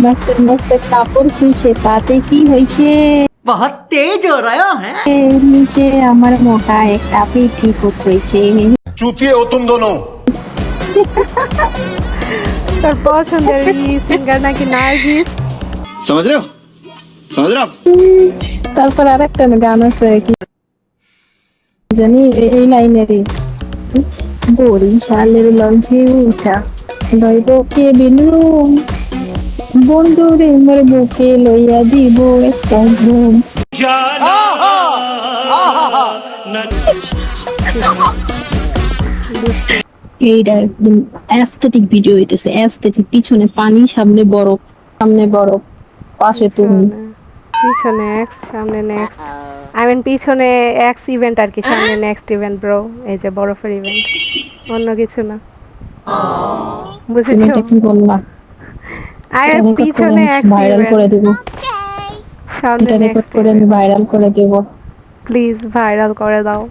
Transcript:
নাচতে নাচতে কাপড় খুলছে তাতে কি হয়েছে बहुत तेज हो रहा है নিচে আমার মোটা একটা পিঠি হয়েছে चूतिए हो तुम दोनों তোর পছন্দের সিঙ্গার নাকি নার্গিস समझ रहे हो समझ रहे हो आप তারপর আর একটা গান আছে কি জানি এ- এই লাইনেরই বরিশালের লঞ্চে উঠা দইব কে বিনু বন্ধু রে মোর বুকে লইয়া দিব একটা ঘুম এইটা একদম অ্যাস্থেটিক ভিডিও হইতেছে অ্যাস্থেটিক পিছনে পানি সামনে বরফ সামনে বরফ পাশে তুমি। পিছনে এক্স সামনে নেক্সট আই মিন পিছনে এক্স ইভেন্ট আর কি সামনে নেক্সট ইভেন্ট ব্রো এই যে বরফের ইভেন্ট অন্য কিছু না। তুমি এটা কি বললা? আই এটা পিছনে ভাইরাল করে দেব। সামনে এটা রেকর্ড করে আমি ভাইরাল করে দেব। প্লিজ ভাইরাল করে দাও।